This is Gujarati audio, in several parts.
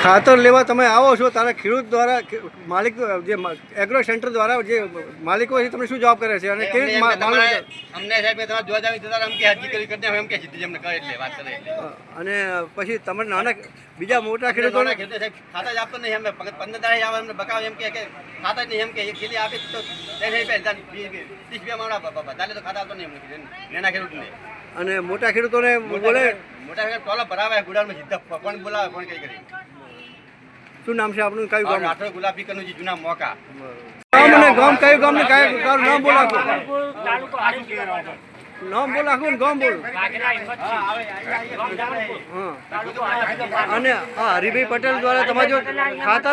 ખાતર લેવા તમે આવો છો તારા ખેડૂત દ્વારા માલિક જે એગ્રો સેન્ટર દ્વારા જે માલિકો છે તમને શું જવાબ કરે છે અને કેવી અમને સાહેબ તમારે જોવા જાવ જતા એમ કે હાજી કરી કરી એમ કે સીધી એમને કરે એટલે વાત કરે અને પછી તમે નાના બીજા મોટા ખેડૂતોને ખેડૂતોને ખેડૂતો સાહેબ ખાતા જ આપતો નહીં અમે પંદર દાડે આવે એમને બકાવે એમ કે ખાતા જ નહીં એમ કે એક ખેલી આપે તો ત્રીસ રૂપિયા મારા બાપા તો ખાતા આપતો નહીં એમને નાના ખેડૂતને અને મોટા ખેડૂતોને બોલે મોટા ખેડૂત ટોલા ભરાવે ગુડાણમાં સીધા પણ બોલાવે પણ કઈ કરી શું નામ છે આપનું? કયું ગામ? રાઠોડ ગુલાબી કનુજી જૂના મોકા. ગામ ને ગામ કયું ગામ ને કયું ગામ? નામ બોલ તાલુકો હરીશપુર નામ બોલ. આખું ને ગામ બોલ. હા અને આ હરિભાઈ પટેલ દ્વારા તમારે જો મારા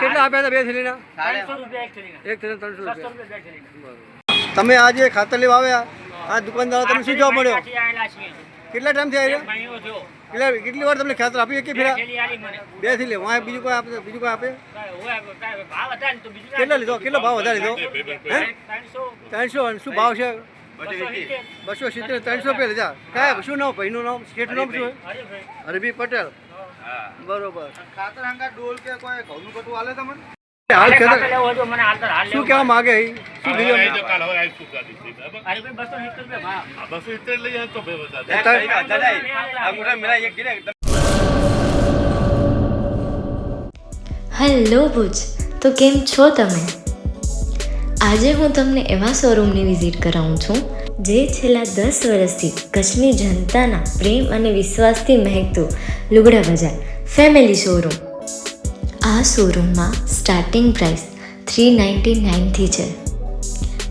કેટલા આપ્યા હતા બે થેલીના? એક થેલી ત્રણસો રૂપિયા. તમે આજે ખાતર લેવા આવ્યા. આ દુકાનદારો તમને શું જવાબ મળ્યો. કેટલા ટાઈમથી એક આવ્યા કેટલા કેટલી વાર તમને ખાતર આપી કે ફેરા? બેથી લે વાય બીજું કોઈ આપે બીજું કોઈ આપે? કેટલો લીધો? કેટલો ભાવ વધારે લીધો? હે? ત્રણસો શું ભાવ છે? બસો સિત્તેર. ત્રણસો રૂપિયા લીધા. કયા શું નામ? ભાઈનું નામ? શેઠ નામ શું. હરભી પટેલ. બરોબર. ખાતર હંગા ડોલ કે કોઈ ઘઉંનું કટું હાલે તમને? હાલ ખેતર લેવું હોય તો મને હાલ તો હાલ શું. કહેવા માગે? શું બસો સિત્તેર હેલો ભુજ તો કેમ છો તમે? આજે હું તમને એવા શોરૂમની વિઝિટ કરાવું છું જે છેલ્લા દસ વર્ષથી કચ્છની જનતાના પ્રેમ અને વિશ્વાસથી મહેકતું લુગડા બજાર ફેમિલી શોરૂમ આ શોરૂમમાં સ્ટાર્ટિંગ પ્રાઇસ થ્રી નાઇન્ટી નાઇનથી છે.